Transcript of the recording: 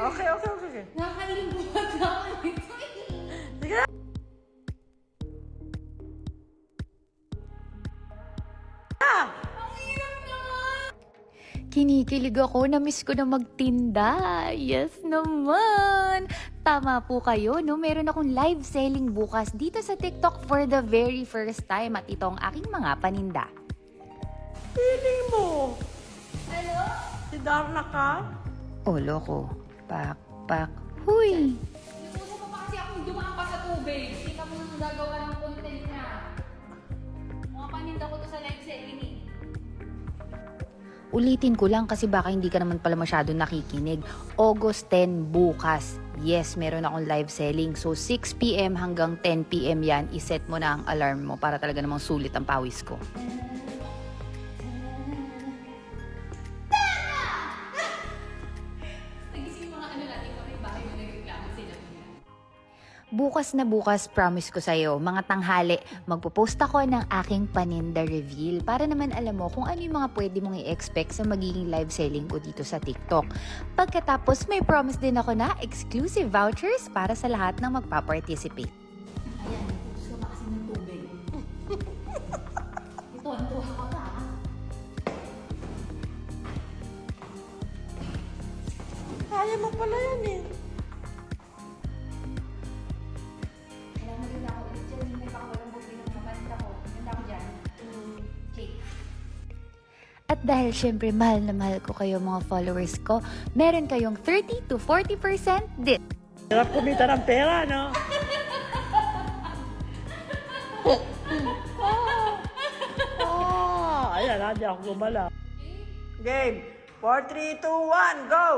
Okay, okay, okay. okay. Nakakailang bumata ako nito. Sige na. Ah! Kinikilig ako, na-miss ko na magtinda. Yes naman! Tama po kayo, no? Meron akong live selling bukas dito sa TikTok for the very first time at ito ang aking mga paninda. Pili mo! Ano? Si Darna ka? O, loko. Pak, pak, huy! Gusto mo pa kasi akong dumaan pa sa tubig. Kita mo nang gagawa ng content na. Mga paninda ko to sa live selling eh. Ulitin ko lang kasi baka hindi ka naman pala masyado nakikinig. August 10 bukas. Yes, meron akong live selling. So 6pm hanggang 10pm yan, iset mo na ang alarm mo para talaga namang sulit ang pawis ko. Bukas na bukas, promise ko sa'yo, mga tanghali, magpo-post ako ng aking paninda reveal para naman alam mo kung ano yung mga pwede mong i-expect sa magiging live selling ko dito sa TikTok. Pagkatapos, may promise din ako na exclusive vouchers para sa lahat ng magpa-participate. Ayan, gusto mo kasi ng tubig. Ito, ang tuwa ko na. Kaya mo pala yan eh. At dahil syempre mahal na mahal ko kayo mga followers ko, meron kayong 30 to 40% din. Hirap kumita ng pera, no? ah, ayan, hindi ako gumala. Game. 4, 3, 2, 1, go!